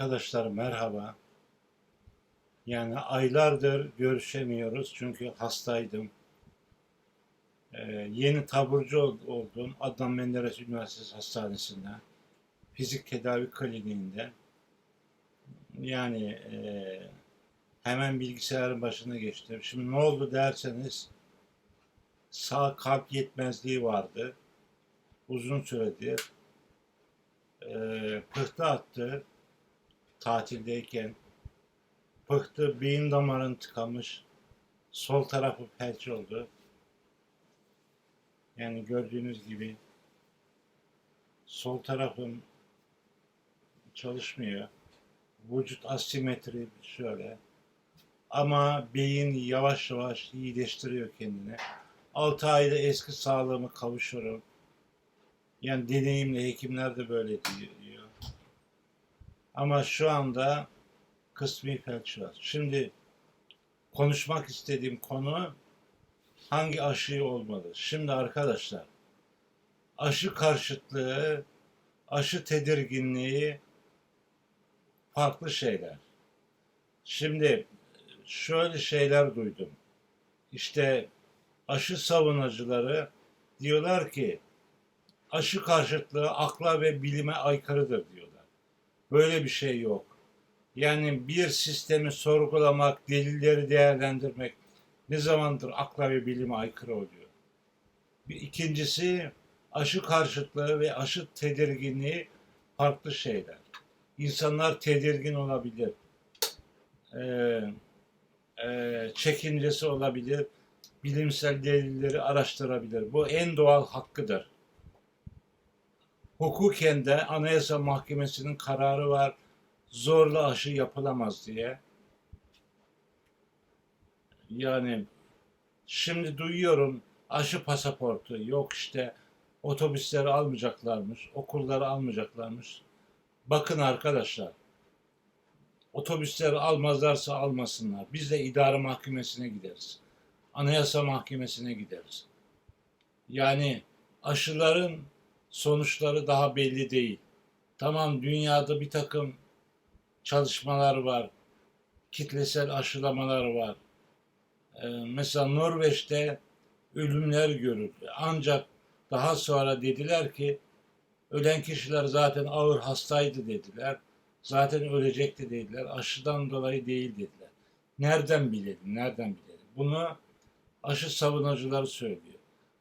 Arkadaşlar merhaba. Yani aylardır görüşemiyoruz çünkü hastaydım. Ee, yeni taburcu ol- oldum Adnan Menderes Üniversitesi Hastanesi'nde. Fizik tedavi kliniğinde. Yani e, hemen bilgisayarın başına geçtim. Şimdi ne oldu derseniz sağ kalp yetmezliği vardı. Uzun süredir. E, pıhtı attı tatildeyken pıhtı beyin damarın tıkamış. Sol tarafı felç oldu. Yani gördüğünüz gibi sol tarafım çalışmıyor. Vücut asimetri şöyle. Ama beyin yavaş yavaş iyileştiriyor kendini. 6 ayda eski sağlığımı kavuşurum. Yani deneyimli hekimler de böyle diyor. Ama şu anda kısmi felç var. Şimdi konuşmak istediğim konu hangi aşıyı olmalı? Şimdi arkadaşlar aşı karşıtlığı, aşı tedirginliği farklı şeyler. Şimdi şöyle şeyler duydum. İşte aşı savunucuları diyorlar ki aşı karşıtlığı akla ve bilime aykırıdır diyorlar. Böyle bir şey yok. Yani bir sistemi sorgulamak, delilleri değerlendirmek ne zamandır akla ve bilime aykırı oluyor. Bir ikincisi aşı karşıtlığı ve aşı tedirginliği farklı şeyler. İnsanlar tedirgin olabilir. Ee, e, çekincesi olabilir. Bilimsel delilleri araştırabilir. Bu en doğal hakkıdır. Hukuken de Anayasa Mahkemesi'nin kararı var. Zorla aşı yapılamaz diye. Yani şimdi duyuyorum aşı pasaportu yok işte otobüsleri almayacaklarmış, okulları almayacaklarmış. Bakın arkadaşlar otobüsleri almazlarsa almasınlar. Biz de idare mahkemesine gideriz. Anayasa mahkemesine gideriz. Yani aşıların sonuçları daha belli değil. Tamam dünyada bir takım çalışmalar var. Kitlesel aşılamalar var. Ee, mesela Norveç'te ölümler görüldü. Ancak daha sonra dediler ki ölen kişiler zaten ağır hastaydı dediler. Zaten ölecekti dediler. Aşıdan dolayı değil dediler. Nereden bilelim? Nereden bilelim? Bunu aşı savunucuları söylüyor.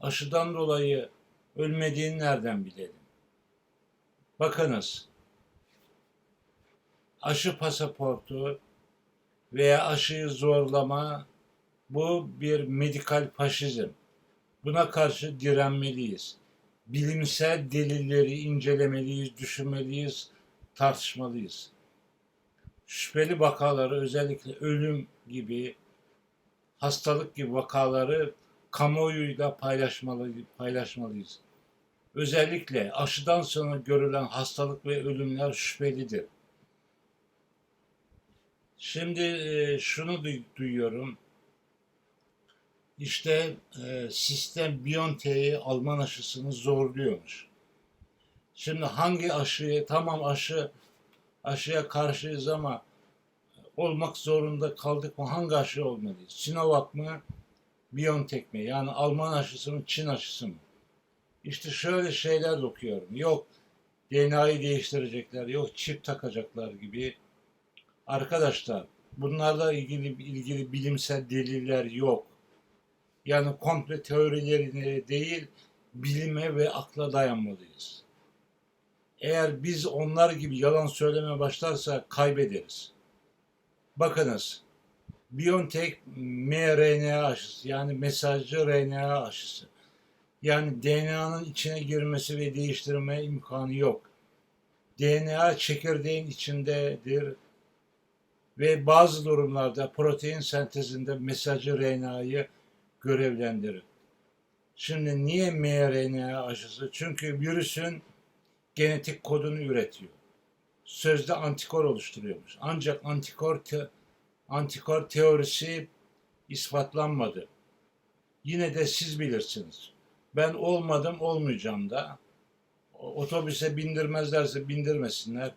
Aşıdan dolayı ölmediğini nereden bilelim? Bakınız, aşı pasaportu veya aşıyı zorlama bu bir medikal faşizm. Buna karşı direnmeliyiz. Bilimsel delilleri incelemeliyiz, düşünmeliyiz, tartışmalıyız. Şüpheli vakaları özellikle ölüm gibi, hastalık gibi vakaları kamuoyuyla paylaşmalı, paylaşmalıyız. Özellikle aşıdan sonra görülen hastalık ve ölümler şüphelidir. Şimdi e, şunu duy- duyuyorum. İşte e, sistem BioNTech'i Alman aşısını zorluyormuş. Şimdi hangi aşıyı, tamam aşı aşıya karşıyız ama olmak zorunda kaldık mı? Hangi aşı olmalıyız? Sinovac mı? BioNTech mi? Yani Alman aşısı mı? Çin aşısı mı? İşte şöyle şeyler okuyorum. Yok DNA'yı değiştirecekler, yok çip takacaklar gibi. Arkadaşlar bunlarla ilgili ilgili bilimsel deliller yok. Yani komple teorilerine değil bilime ve akla dayanmalıyız. Eğer biz onlar gibi yalan söylemeye başlarsak kaybederiz. Bakınız BioNTech mRNA aşısı yani mesajcı RNA aşısı. Yani DNA'nın içine girmesi ve değiştirme imkanı yok. DNA çekirdeğin içindedir ve bazı durumlarda protein sentezinde mesajcı RNA'yı görevlendirir. Şimdi niye mRNA aşısı? Çünkü virüsün genetik kodunu üretiyor. Sözde antikor oluşturuyormuş. Ancak antikor te- antikor teorisi ispatlanmadı. Yine de siz bilirsiniz. Ben olmadım olmayacağım da. Otobüse bindirmezlerse bindirmesinler.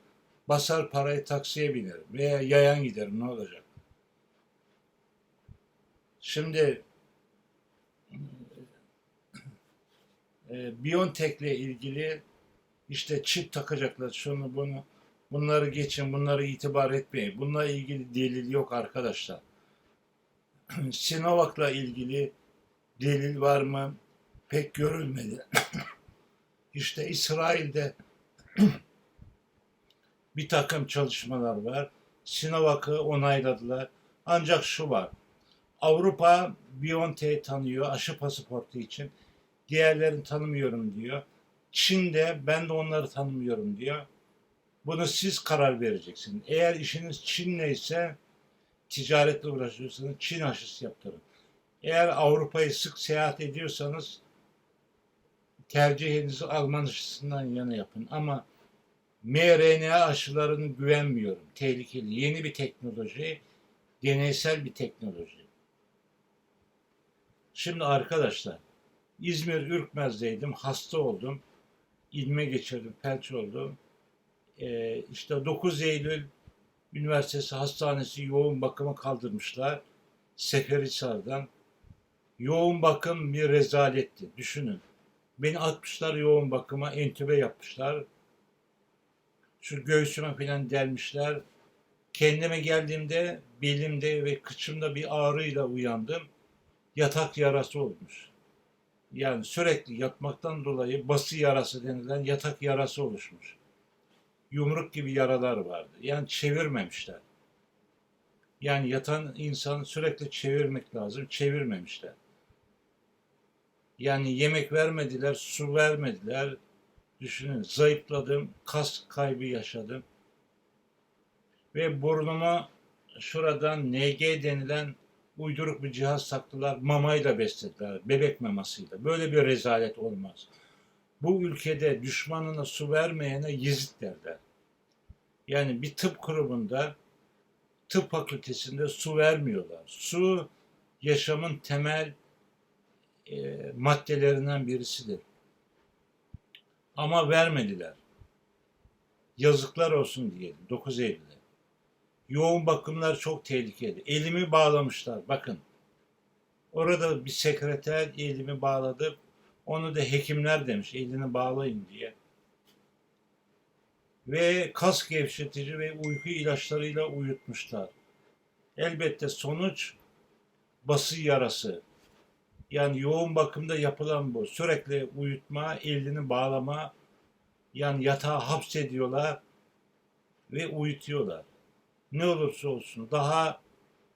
Basar parayı taksiye binerim veya yayan giderim ne olacak? Şimdi e, Biontech'le ilgili işte çip takacaklar şunu bunu bunları geçin bunları itibar etmeyin. Bununla ilgili delil yok arkadaşlar. Sinovac'la ilgili delil var mı? Pek görülmedi. işte İsrail'de bir takım çalışmalar var. Sinovac'ı onayladılar. Ancak şu var. Avrupa BioNTech'i tanıyor aşı pasaportu için. Diğerlerini tanımıyorum diyor. Çin de ben de onları tanımıyorum diyor. Bunu siz karar vereceksiniz. Eğer işiniz Çin'le ise ticaretle uğraşıyorsanız Çin aşısı yaptırın. Eğer Avrupa'yı sık seyahat ediyorsanız tercihinizi Alman aşısından yana yapın. Ama mRNA aşılarını güvenmiyorum. Tehlikeli. Yeni bir teknoloji, deneysel bir teknoloji. Şimdi arkadaşlar, İzmir Ürkmez'deydim, hasta oldum. İlme geçirdim, felç oldum. Ee, işte 9 Eylül Üniversitesi Hastanesi yoğun bakıma kaldırmışlar. Seferihisar'dan. Yoğun bakım bir rezaletti. Düşünün. Beni atmışlar yoğun bakıma, entübe yapmışlar. Şu göğsüme falan delmişler. Kendime geldiğimde belimde ve kıçımda bir ağrıyla uyandım. Yatak yarası olmuş. Yani sürekli yatmaktan dolayı bası yarası denilen yatak yarası oluşmuş. Yumruk gibi yaralar vardı. Yani çevirmemişler. Yani yatan insan sürekli çevirmek lazım. Çevirmemişler. Yani yemek vermediler, su vermediler. Düşünün zayıfladım, kas kaybı yaşadım. Ve burnuma şuradan NG denilen uyduruk bir cihaz taktılar. Mamayla beslediler. Bebek mamasıyla. Böyle bir rezalet olmaz. Bu ülkede düşmanına su vermeyene yezid derler. Yani bir tıp kurumunda tıp fakültesinde su vermiyorlar. Su yaşamın temel e, maddelerinden birisidir. Ama vermediler. Yazıklar olsun diyelim 9 Eylül'de. Yoğun bakımlar çok tehlikeli. Elimi bağlamışlar bakın. Orada bir sekreter elimi bağladı. Onu da hekimler demiş elini bağlayın diye. Ve kas gevşetici ve uyku ilaçlarıyla uyutmuşlar. Elbette sonuç bası yarası. Yani yoğun bakımda yapılan bu. Sürekli uyutma, elini bağlama, yani yatağa hapsediyorlar ve uyutuyorlar. Ne olursa olsun. Daha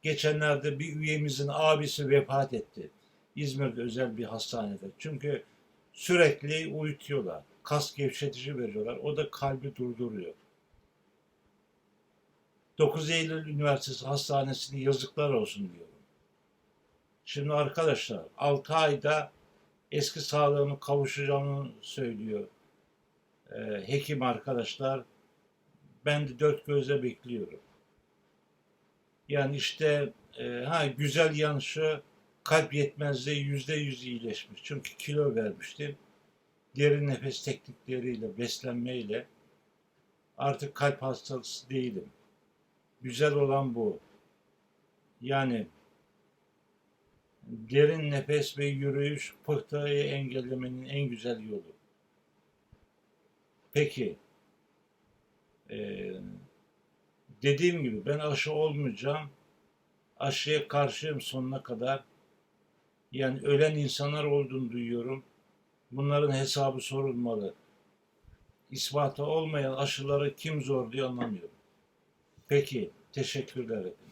geçenlerde bir üyemizin abisi vefat etti. İzmir'de özel bir hastanede. Çünkü sürekli uyutuyorlar. Kas gevşetici veriyorlar. O da kalbi durduruyor. 9 Eylül Üniversitesi Hastanesi'ne yazıklar olsun diyorum. Şimdi arkadaşlar 6 ayda eski sağlığımı kavuşacağımı söylüyor e, hekim arkadaşlar. Ben de dört gözle bekliyorum. Yani işte e, ha güzel yanı şu kalp yetmezliği yüzde yüz iyileşmiş. Çünkü kilo vermiştim. Derin nefes teknikleriyle, beslenmeyle artık kalp hastası değilim. Güzel olan bu. Yani derin nefes ve yürüyüş pıhtıyı engellemenin en güzel yolu. Peki, ee, dediğim gibi ben aşı olmayacağım. Aşıya karşıyım sonuna kadar. Yani ölen insanlar olduğunu duyuyorum. Bunların hesabı sorulmalı. İspatı olmayan aşıları kim zor diye anlamıyorum. Peki, teşekkürler efendim.